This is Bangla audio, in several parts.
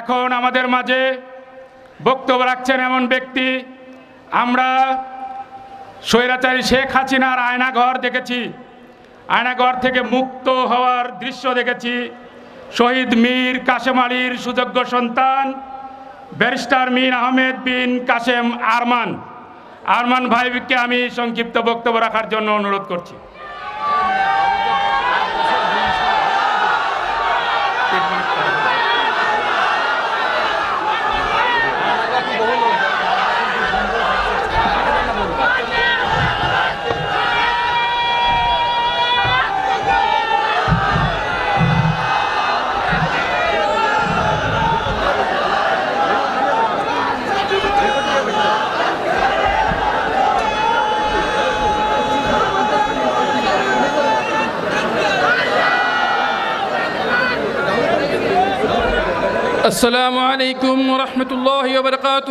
এখন আমাদের মাঝে বক্তব্য রাখছেন এমন ব্যক্তি। আমরা স্বৈরাচারী শেখ হাসিনার আয়নাঘর দেখেছি। আয়নাঘর থেকে মুক্ত হওয়ার দৃশ্য দেখেছি। শহীদ মীর কাশেম আলীর সুযোগ্য সন্তান, ব্যারিস্টার মীর আহমেদ বিন কাশেম আরমান। আরমান ভাইকে আমি সংক্ষিপ্ত বক্তব্য রাখার জন্য অনুরোধ করছি। আসসালামু আলাইকুম রহমতুল্লাহ বরকাত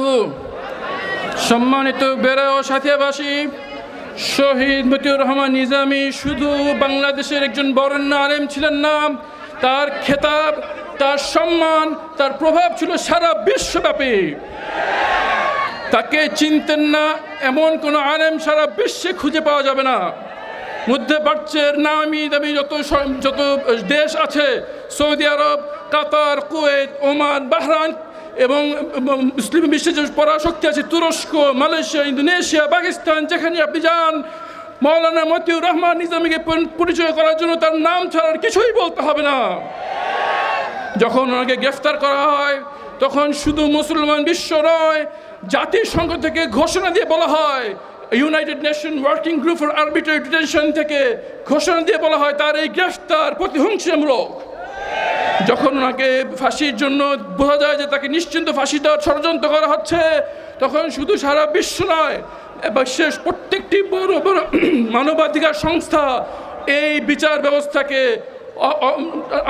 সম্মানিত বেড়া ও সাথীবাসী শহীদ মতিউর রহমান নিজামী শুধু বাংলাদেশের একজন বরেণ্য আলেম ছিলেন না, তার খেতাব, তার সম্মান, তার প্রভাব ছিল সারা বিশ্বব্যাপী। তাকে চিনতেন না, এমন কোনো আলেম সারা বিশ্বে খুঁজে পাওয়া যাবে না। মধ্যপ্রাচ্যের নামি দামি যত যত দেশ আছে, Saudi Arabia, Qatar, Kuwait, Oman Bahrain এবং মুসলিম বিশ্বের যে পরাশক্তি আছে, তুরস্ক, মালয়েশিয়া, ইন্দোনেশিয়া, পাকিস্তান, যেখানে আপনি যান মৌলানা মতিউর রহমান নিজামীকে পরিচয় করার জন্য তার নাম ছাড়ার কিছুই বলতে হবে না। যখন ওনাকে গ্রেফতার করা হয়, তখন শুধু মুসলমান বিশ্ব নয়, জাতিসংঘ থেকে ঘোষণা দিয়ে বলা হয় united nation working group for arbitrary detention থেকে ঘোষণা দিয়ে বলা হয়, তার এই গ্রেফতার প্রতিহিংসামূলক। যখন ওনাকে ফাঁসির জন্য বোঝা যায় যে তাকে নিশ্চিন্ত ফাঁসি দেওয়ার ষড়যন্ত্র করা হচ্ছে, তখন শুধু সারা বিশ্ব নয় শেষ প্রত্যেকটি বড় বড় মানবাধিকার সংস্থা এই বিচার ব্যবস্থাকে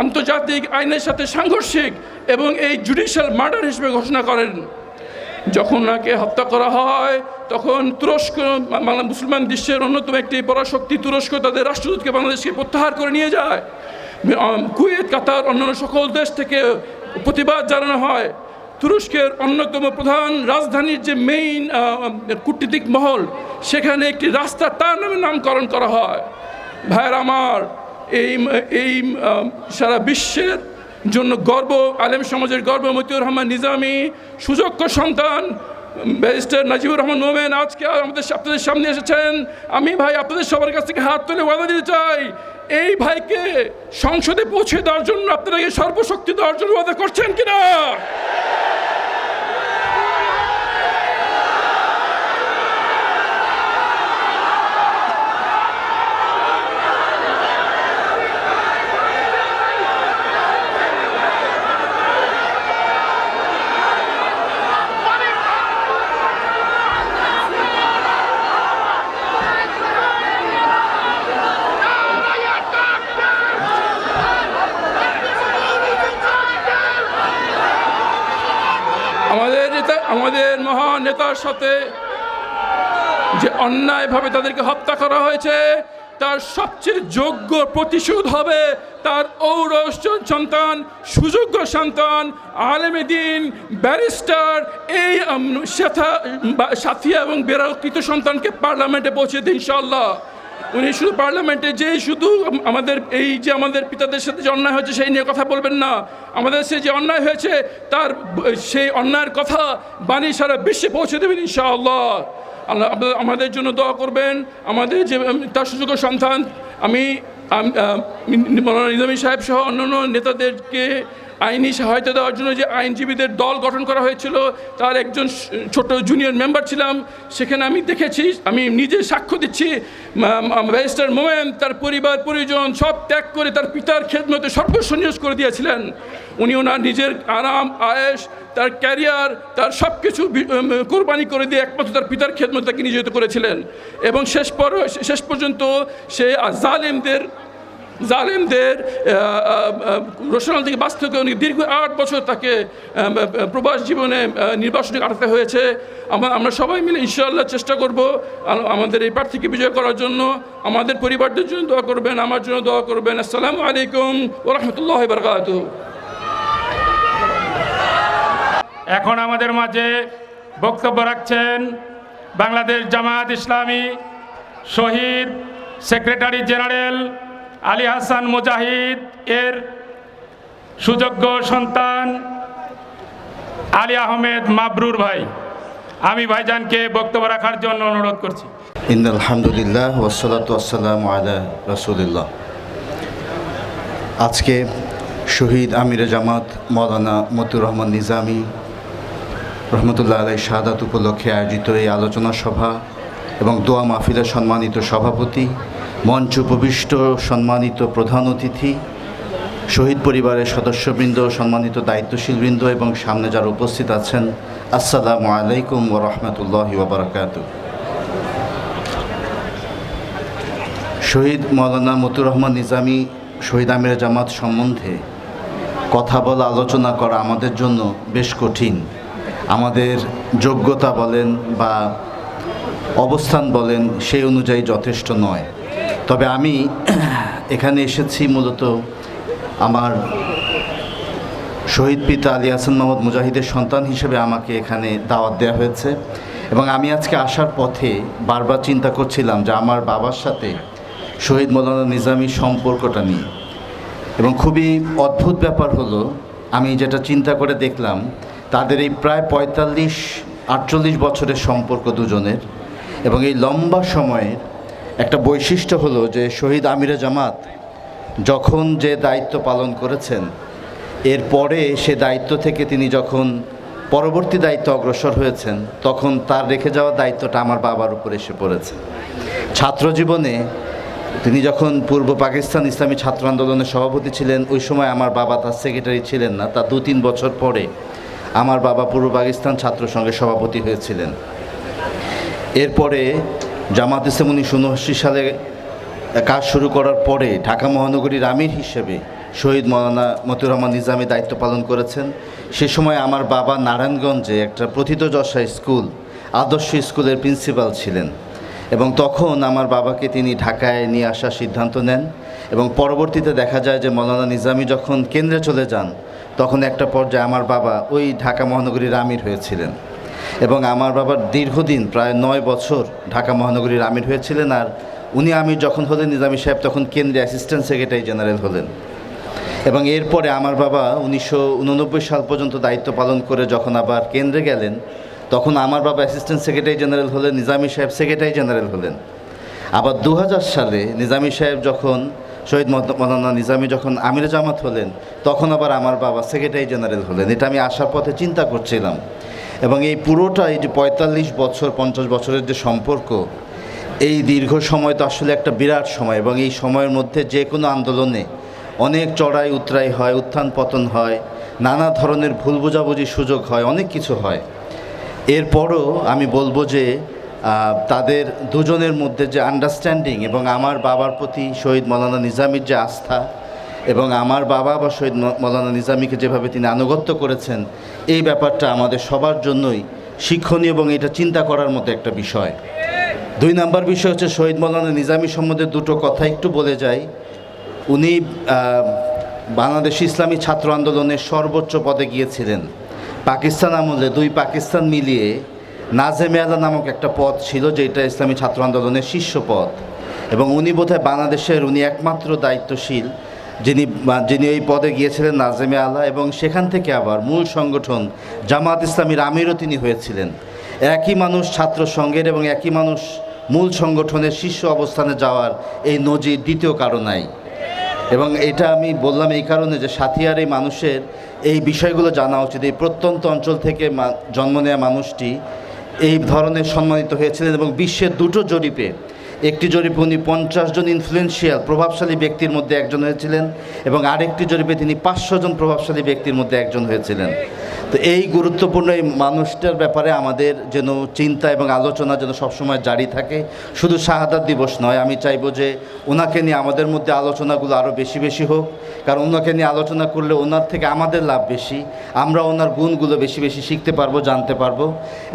আন্তর্জাতিক আইনের সাথে সাংঘর্ষিক এবং এই জুডিশিয়াল মার্ডার হিসেবে ঘোষণা করেন। যখন ওনাকে হত্যা করা হয়, তখন তুরস্ক মুসলমান বিশ্বের অন্যতম একটি পরাশক্তি তুরস্ক তাদের রাষ্ট্রদূতকে বাংলাদেশকে প্রত্যাহার করে নিয়ে যায়। কুয়েত, কাতার অন্যান্য সকল দেশ থেকে প্রতিবাদ জানানো হয়। তুরস্কের অন্যতম প্রধান রাজধানীর যে মেইন কূটনীতিক মহল, সেখানে একটি রাস্তা তার নামে নামকরণ করা হয়। ভাইয়ের আমার, এই এই সারা বিশ্বের জন্য গর্ব, আলেম সমাজের গর্ব, মতিউর রহমান নিজামী, সুযোগ্য সন্তান, ব্যারিস্টার নাজিবুর রহমান মোমেন আজকে আমাদের আপনাদের সামনে এসেছেন। আমি ভাই আপনাদের সবার কাছ থেকে হাত তুলে ওয়াদা দিতে চাই, এই ভাইকে সংসদে পৌঁছে দেওয়ার জন্য আপনারা সর্বশক্তি দেওয়ার জন্য ওয়াদা করছেন কিনা আমাদের নেতা আমাদের মহান নেতার সাথে যে অন্যায়ভাবে তাদেরকে হত্যা করা হয়েছে, তার সবচেয়ে যোগ্য প্রতিশোধ হবে তার ঔরস সন্তান, সুযোগ্য সন্তান, আলেমে দিন, ব্যারিস্টার এই সাথিয়া এবং বেরাকৃত সন্তানকে পার্লামেন্টে পৌঁছে দিন ইনশাল্লাহ উনি শুধু পার্লামেন্টে যে শুধু আমাদের এই যে আমাদের পিতাদের সাথে যে অন্যায় হয়েছে সেই নিয়ে কথা বলবেন না। আমাদের সে যে অন্যায় হয়েছে, তার সেই অন্যায়ের কথা বাণী সারা বিশ্বে পৌঁছে দেবেন ইনশাআল্লাহ। আল্লাহ আমাদের জন্য দোয়া করবেন। আমাদের যে তার সুযোগ্য সন্তান, আমি মৌলানা নিজামী সাহেব সহ অন্যান্য নেতাদেরকে আইনি সহায়তা দেওয়ার জন্য যে আইনজীবীদের দল গঠন করা হয়েছিল, তার একজন ছোট জুনিয়র মেম্বার ছিলাম, সেখানে আমি দেখেছি, আমি নিজে সাক্ষ্য দিচ্ছি ব্যারিস্টার মোমেন, তার পরিবার, পরিজন সব ত্যাগ করে তার পিতার খেদমতে সর্বস্ব নিয়োগ করে দিয়েছিলেন। উনি ওনার নিজের আরাম আয়েস তার ক্যারিয়ার, তার সব কিছু কোরবানি করে দিয়ে একমাত্র তার পিতার খেদমত তাকে নিয়োজিত করেছিলেন। এবং শেষ পর, শেষ পর্যন্ত সে জালেমদের জালেমদের রোশনাল থেকে বাঁচতে উনি দীর্ঘ আট বছর তাকে প্রবাস জীবনে নির্বাসনে কাটাতে হয়েছে। আমরা আমরা সবাই মিলে ইনশাআল্লাহ চেষ্টা করব আমাদের এই প্রার্থীকে বিজয় করার জন্য। আমাদের পরিবারদের জন্য দোয়া করবেন, আমার জন্য দোয়া করবেন। আসসালামু আলাইকুম ওরহমতুল্লাহ বরকাত এখন আমাদের মাঝে বক্তব্য রাখছেন বাংলাদেশ জামায়াত ইসলামী শহীদ সেক্রেটারি জেনারেল আলী হাসান মুজাহিদ এর সুযোগ্য সন্তান আলী আহমেদ মাবরুর ভাই। আমি ভাইজানকে বক্তব্য রাখার জন্য অনুরোধ করছি। ইন আলহামদুলিল্লাহ ওসালাত রসুলিল্লাহ। আজকে শহীদ আমির জামাত মৌলানা মতুর রহমান নিজামি রহমতুল্লাহ আলাই শাহাদাত উপলক্ষে আয়োজিত এই আলোচনা সভা এবং দোয়া মাহফিলের সম্মানিত সভাপতি মঞ্চ উপবিষ্ট সম্মানিত প্রধান অতিথি, শহীদ পরিবারের সদস্যবৃন্দ, সম্মানিত দায়িত্বশীলবৃন্দ এবং সামনে যারা উপস্থিত আছেন, আসসালামু আলাইকুম ও রহমতুল্লাহি ওবরাকাতু শহীদ মৌলানা মতুর রহমান নিজামী, শহীদ আমির জামাত সম্বন্ধে কথা বলা, আলোচনা করা আমাদের জন্য বেশ কঠিন। আমাদের যোগ্যতা বলেন বা অবস্থান বলেন, সেই অনুযায়ী যথেষ্ট নয়। তবে আমি এখানে এসেছি মূলত আমার শহীদ পিতা আলী হাসান মোহাম্মদ মুজাহিদের সন্তান হিসেবে আমাকে এখানে দাওয়াত দেওয়া হয়েছে। এবং আমি আজকে আসার পথে বারবার চিন্তা করছিলাম যে আমার বাবার সাথে শহীদ মৌলানা নিজামীর সম্পর্কটা নিয়ে। এবং খুবই অদ্ভুত ব্যাপার হলো, আমি যেটা চিন্তা করে দেখলাম, তাদের এই প্রায় পঁয়তাল্লিশ আটচল্লিশ বছরের সম্পর্ক দুজনের এবং এই লম্বা সময়ের একটা বৈশিষ্ট্য হলো যে শহীদ আমিরে জামাত যখন যে দায়িত্ব পালন করেছেন এরপরে সে দায়িত্ব থেকে তিনি যখন পরবর্তী দায়িত্ব অগ্রসর হয়েছেন, তখন তার রেখে যাওয়া দায়িত্বটা আমার বাবার উপর এসে পড়েছে। ছাত্র জীবনে তিনি যখন পূর্ব পাকিস্তান ইসলামী ছাত্র আন্দোলনের সভাপতি ছিলেন, ওই সময় আমার বাবা তার সেক্রেটারি ছিলেন না। তার দু তিন বছর পরে আমার বাবা পূর্ব পাকিস্তান ছাত্র সংঘের সভাপতি হয়েছিলেন। এরপরে জামাত ইসলাম উনিশশো উনআশি সালে কাজ শুরু করার পরে ঢাকা মহানগরীর আমির হিসেবে শহীদ মৌলানা মতিউর রহমান নিজামী দায়িত্ব পালন করেছেন। সে সময় আমার বাবা নারায়ণগঞ্জে একটা প্রথিতযশা স্কুল, আদর্শ স্কুলের প্রিন্সিপাল ছিলেন এবং তখন আমার বাবাকে তিনি ঢাকায় নিয়ে আসার সিদ্ধান্ত নেন এবং পরবর্তীতে দেখা যায় যে মৌলানা নিজামী যখন কেন্দ্রে চলে যান, তখন একটা পর্যায়ে আমার বাবা ওই ঢাকা মহানগরীর আমির হয়েছিলেন। এবং আমার বাবার দীর্ঘদিন, প্রায় নয় বছর ঢাকা মহানগরীর আমির হয়েছিলেন আর উনি আমির যখন হলেন, নিজামী সাহেব তখন কেন্দ্রে অ্যাসিস্ট্যান্ট সেক্রেটারি জেনারেল হলেন। এবং এরপরে আমার বাবা উনিশশো উননব্বই সাল পর্যন্ত দায়িত্ব পালন করে যখন আবার কেন্দ্রে গেলেন, তখন আমার বাবা অ্যাসিস্ট্যান্ট সেক্রেটারি জেনারেল হলেন, নিজামী সাহেব সেক্রেটারি জেনারেল হলেন। আবার দু হাজার সালে নিজামী সাহেব যখন, শহীদ মৌলানা নিজামী যখন আমির জামাত হলেন, তখন আবার আমার বাবা সেক্রেটারি জেনারেল হলেন। এটা আমি আসার পথে চিন্তা করছিলাম এবং এই পুরোটা এই যে পঁয়তাল্লিশ বছর, পঞ্চাশ বছরের যে সম্পর্ক, এই দীর্ঘ সময় তো আসলে একটা বিরাট সময় এবং এই সময়ের মধ্যে যে কোনো আন্দোলনে অনেক চড়াই, উতরাই হয়, উত্থান পতন হয়, নানা ধরনের ভুল বোঝাবুঝির সুযোগ হয়, অনেক কিছু হয়। এরপরও আমি বলব যে তাদের দুজনের মধ্যে যে আন্ডারস্ট্যান্ডিং এবং আমার বাবার প্রতি শহীদ মৌলানা নিজামীর যে আস্থা এবং আমার বাবা বা শহীদ মৌলানা নিজামীকে যেভাবে তিনি আনুগত্য করেছেন, এই ব্যাপারটা আমাদের সবার জন্যই শিক্ষণীয় এবং এটা চিন্তা করার মতো একটা বিষয়। দুই নাম্বার বিষয় হচ্ছে শহীদ মৌলানা নিজামী সম্বন্ধে দুটো কথা একটু বলে যাই। উনি বাংলাদেশ ইসলামী ছাত্র আন্দোলনের সর্বোচ্চ পদে গিয়েছিলেন। পাকিস্তান আমলে দুই পাকিস্তান মিলিয়ে নাজেমে আলা নামক একটা পদ ছিল, যেটা ইসলামী ছাত্র আন্দোলনের শীর্ষ পদ। এবং উনি বোধহয় বাংলাদেশের, উনি একমাত্র দায়িত্বশীল যিনি যিনি এই পদে গিয়েছিলেন, নাজেমে আলা এবং সেখান থেকে আবার মূল সংগঠন জামাত ইসলামীর আমিরও তিনি হয়েছিলেন। একই মানুষ ছাত্র সংঘের এবং একই মানুষ মূল সংগঠনের শীর্ষ অবস্থানে যাওয়ার এই নজির দ্বিতীয় কারণ নাই। এবং এটা আমি বললাম এই কারণে যে সাথিয়ার এই মানুষের এই বিষয়গুলো জানা উচিত। এই প্রত্যন্ত অঞ্চল থেকে জন্ম নেওয়া মানুষটি এই ধরনের সম্মানিত হয়েছিলেন এবং বিশ্বের দুটো জরিপে একটি জরিপে উনি পঞ্চাশ জন ইনফ্লুয়েন্সিয়াল প্রভাবশালী ব্যক্তির মধ্যে একজন হয়েছিলেন এবং আরেকটি জরিপে তিনি পাঁচশো জন প্রভাবশালী ব্যক্তির মধ্যে একজন হয়েছিলেন। তো এই গুরুত্বপূর্ণ এই মানুষটার ব্যাপারে আমাদের যেন চিন্তা এবং আলোচনা যেন সবসময় জারি থাকে, শুধু শাহাদাত দিবস নয়, আমি চাইব যে ওনাকে নিয়ে আমাদের মধ্যে আলোচনাগুলো আরও বেশি বেশি হোক, কারণ ওনাকে নিয়ে আলোচনা করলে ওনার থেকে আমাদের লাভ বেশি, আমরা ওনার গুণগুলো বেশি বেশি শিখতে পারব, জানতে পারব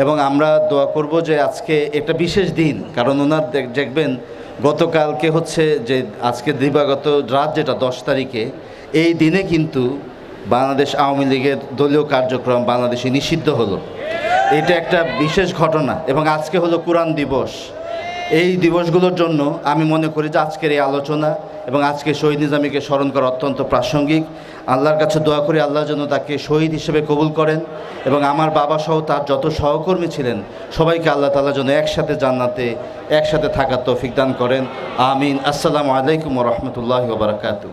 এবং আমরা দোয়া করব যে আজকে একটা বিশেষ দিন, কারণ ওনার দেখবেন গতকালকে হচ্ছে যে আজকে দিবাগত রাত যেটা দশ তারিখে, এই দিনে কিন্তু বাংলাদেশ আওয়ামী লীগের দলীয় কার্যক্রম বাংলাদেশে নিষিদ্ধ হলো। এটা একটা বিশেষ ঘটনা এবং আজকে হলো কোরআন দিবস। এই দিবসগুলোর জন্য আমি মনে করি যে আজকের এই আলোচনা এবং আজকে শহীদ নিজামীকে স্মরণ করা অত্যন্ত প্রাসঙ্গিক। আল্লাহর কাছে দোয়া করি আল্লাহর জন্য তাকে শহীদ হিসেবে কবুল করেন এবং আমার বাবা সহ তার যত সহকর্মী ছিলেন, সবাইকে আল্লাহ তালা যেন একসাথে জান্নাতে, একসাথে থাকার তৌফিক দান করেন। আমিন। আসসালামু আলাইকুম রহমতুল্লাহ বারকাতু